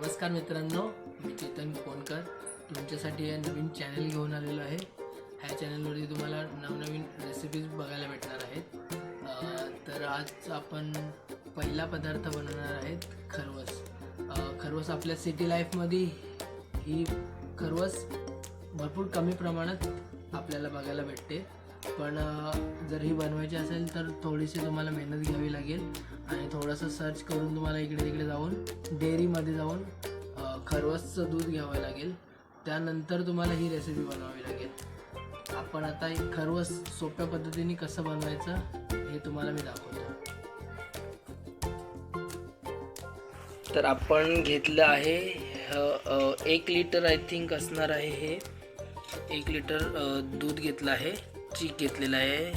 नमस्कार मित्रांनो मी चेतन कोणकर. तुमच्यासाठी हे नवीन चॅनल घेऊन आलेलो आहे. ह्या चॅनलवरती तुम्हाला नवनवीन रेसिपीज बघायला भेटणार आहेत. तर आज आपण पहिला पदार्थ बनवणार आहेत खरवस. खरवस आपल्या सिटी लाईफमध्ये ही खरवस भरपूर कमी प्रमाणात आपल्याला बघायला भेटते. पण जर ही बनवायची असेल तर थोडीशी तुम्हाला मेहनत घ्यावी लागेल. आणि थोडंसं सर्च करून तुम्हाला इकडे तिकडे जाऊन डेअरीमध्ये जाऊन खरवसचं दूध घ्यावं लागेल. त्यानंतर तुम्हाला ही रेसिपी बनवावी लागेल. आपण आता एक खरवस सोप्या पद्धतीने कसं बनवायचं हे तुम्हाला मी दाखवतो. तर आपण घेतलं आहे एक लिटर आय थिंक असणार आहे हे. एक लिटर दूध घेतलं आहे. चीक घेतलेलं आहे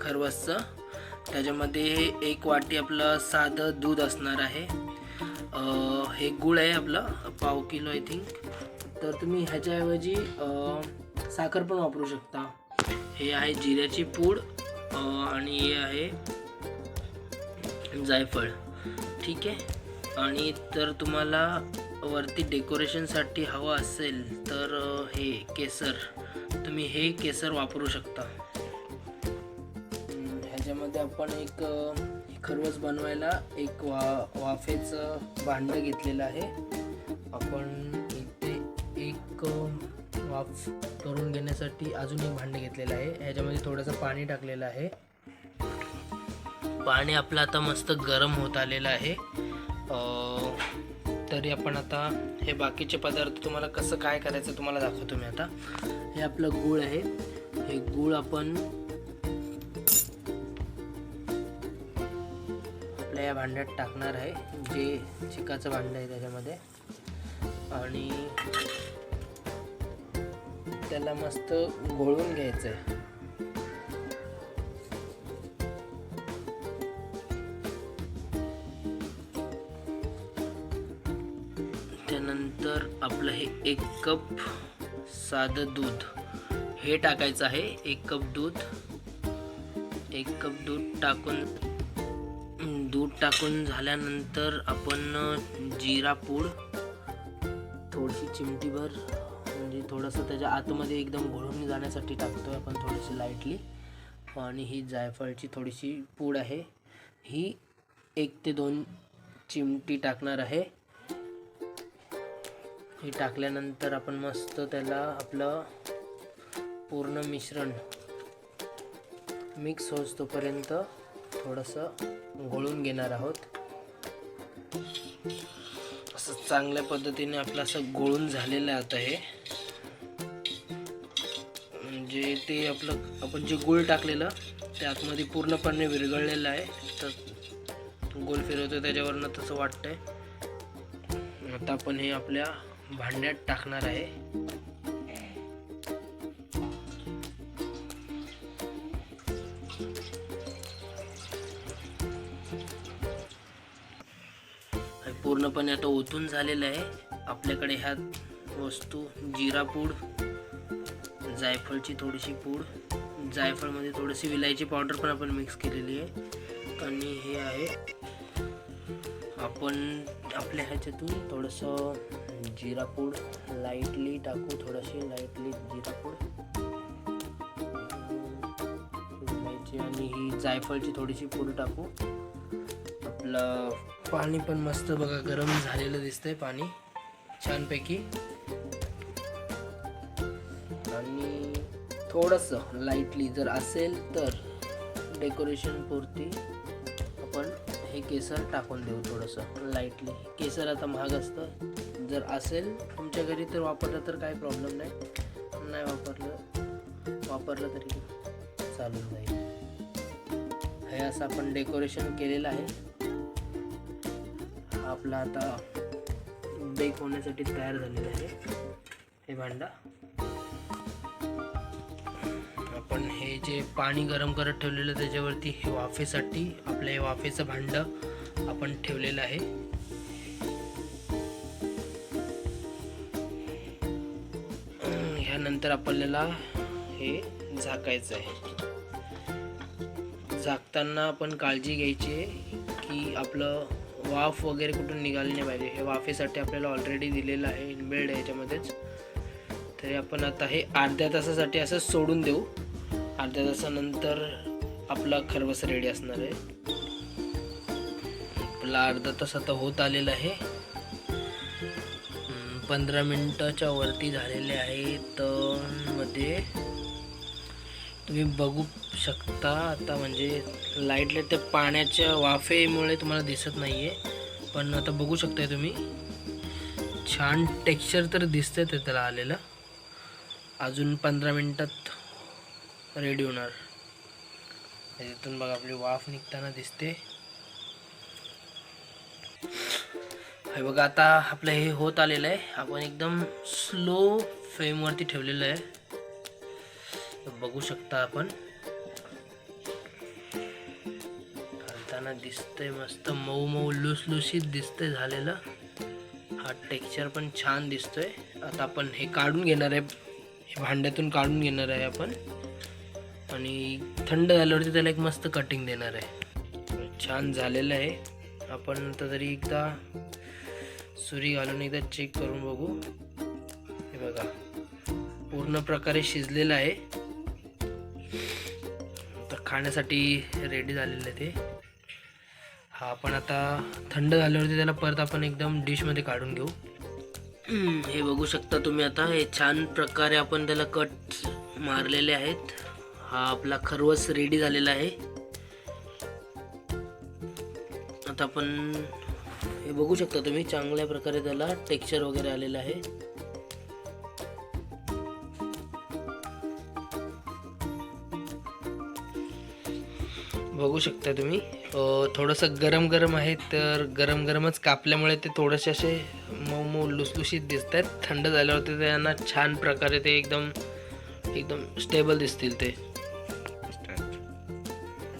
खरवसचं. त्याच्यामध्ये एक वाटी आपलं साधं दूध असणार आहे. हे गुळ आहे आपलं पाव किलो आय थिंक तर तुम्ही ह्याच्याऐवजी साखर पण वापरू शकता. हे आहे जिऱ्याची पूड आणि हे आहे जायफळ. ठीक आहे? आणि तर तुम्हाला वरती डेकोरेशनसाठी हवं असेल तर हे केसर. तुम्ही हे केसर वापरू शकता. ह्याच्यामध्ये आपण एक खरवस बनवायला एक वा वाफेचं भांडं घेतलेलं आहे. आपण इथे एक वाफ करून घेण्यासाठी अजून एक भांडं घेतलेलं आहे. ह्याच्यामध्ये थोडंसं पाणी टाकलेलं आहे. पाणी आपलं आता मस्त गरम होत आलेलं आहे. तरी आपण आता हे बाकीचे पदार्थ तुम्हाला कसं काय करायचं तुम्हाला दाखवतो मी आता. हे आपलं गूळ आहे. हे गूळ आपण आपल्या या भांड्यात टाकणार आहे. जे चिकाचं भांडं आहे त्याच्यामध्ये. आणि त्याला मस्त घोळून घ्यायचं आहे त्यानंतर आपलं हे एक कप साधं दूध. हे टाकायचं आहे एक कप दूध. एक कप दूध टाकून दूध टाकून झाल्यानंतर आपण जिरा पूड थोडीशी चिमटीभर म्हणजे थोडंसं त्याच्या आतमध्ये एकदम घोळून जाण्यासाठी टाकतो आपण थोडीशी लाईटली आणि ही जायफळची थोडीशी पूड आहे. ही एक ते दोन चिमटी टाकणार आहे. हे टाकल्यानंतर आपण मस्त त्याला आपलं पूर्ण मिश्रण मिक्स होच तोपर्यंत थोडंसं घोळून घेणार आहोत. असं चांगल्या पद्धतीने आपलं असं गोळून झालेलं आहे आता हे. म्हणजे ते आपलं आपण जे गुळ टाकलेलं ते आतमध्ये पूर्णपणे विरघळलेलं आहे. तर गोल फिरवतो त्याच्यावरनं तसं वाटतंय. आता आपण हे आपल्या भांड्यात टाकणार आहे. पूर्णपणे आता ओतून झालेलं आहे. आपल्याकडे ह्या वस्तू जिरा पूड जायफळची थोडीशी पूड जायफळमध्ये थोडीशी विलायची पावडर पण आपण मिक्स केलेली आहे. आणि हे आहे आपण आपल्या ह्याच्यातून थोडंसं जिरा पूड लाईटली टाकू थोडीशी लाईटली जिरा पूड. आणि ही जायफळची थोडीशी पूड टाकू. आपलं पाणी पण मस्त बघा गरम झालेलं दिसतंय पाणी छानपैकी. आणि थोडंसं लाईटली जर असेल तर डेकोरेशन पुरती. हे केसर टाकून देऊ थोडंसं लाईटली केसर आता महाग असतं. जर असेल तुमच्या घरी तर वापरलं तर काही प्रॉब्लेम नाही. नाही वापरलं वापरलं तरी चालून जाईल. हे असं आपण डेकोरेशन केलेलं आहे. आपला आता बेक होण्यासाठी तयार झालेला आहे. हे भांडा. आपण हे जे पाणी गरम करत ठेवलेलं त्याच्यावरती हे वाफेसाठी आपलं हे वाफेचं भांडं आपण ठेवलेलं आहे. ह्यानंतर आपल्याला हे झाकायचं आहे. झाकताना आपण काळजी घ्यायची आहे की आपलं वाफ वगैरे कुठून निघाली नाही पाहिजे. हे वाफेसाठी आपल्याला ऑलरेडी दिलेलं आहे इनबिल्ड आहे याच्यामध्येच. तरी आपण आता हे अर्ध्या तासासाठी असं सोडून देऊ. अर्ध्या तासानंतर आपला खरवस रेडी असणार आहे. आपला अर्धा तास आता होत आलेला आहे. पंधरा मिनटाच्या वरती झालेले आहे मध्ये तुम्ही बघू शकता आता म्हणजे लाईटला त्या पाण्याच्या वाफेमुळे तुम्हाला दिसत नाही आहे पण आता बघू शकताय तुम्ही. छान टेक्स्चर तर दिसतंय ते त्याला आलेलं. अजून पंधरा मिनटात रेडी होणार. इथून बघा आपली वाफ निघताना दिसते. हे बघा आता आपलं हे होत आलेलं आहे. आपण एकदम स्लो फ्लेमवरती ठेवलेलं आहे. बघू शकता आपण. घालताना दिसतंय मस्त मऊ मऊ लुसलुसीत दिसतंय झालेलं. हा टेक्स्चर पण छान दिसतोय. आता आपण हे काढून घेणार आहे. हे भांड्यातून काढून घेणार आहे आपण. आणि थंड झाल्यावरती त्याला एक मस्त कटिंग देणार आहे. छान झालेलं आहे. आपण आता तरी एकदा सुरी घालून एकदा चेक करून बघू. हे बघा पूर्ण प्रकारे शिजलेलं आहे. तर खाण्यासाठी रेडी झालेलं आहे ते. हा आपण आता थंड झाल्यावरती त्याला परत आपण एकदम डिशमध्ये काढून घेऊ. हे बघू शकता तुम्ही आता. हे छान प्रकारे आपण त्याला कट मारलेले आहेत. हा आपला खरवस रेडी झालेला आहे. आता आपण हे बघू शकता तुम्ही चांगल्या प्रकारे त्याला टेक्स्चर वगैरे आलेलं आहे. बघू शकता तुम्ही थोडंसं गरम गरम आहे तर गरम गरमच कापल्यामुळे ते थोडेसे असे मऊ मऊ लुसलुशीत दिसत आहेत थंड झाल्यावरती त्यांना छान प्रकारे ते एकदम एकदम स्टेबल दिसतील ते.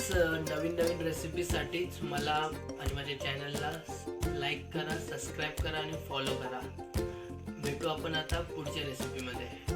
नवीन नवीन रेसिपीसाठीच मला आणि माझ्या चॅनलला लाईक करा सबस्क्राईब करा आणि फॉलो करा. भेटू आपण आता पुढच्या रेसिपीमध्ये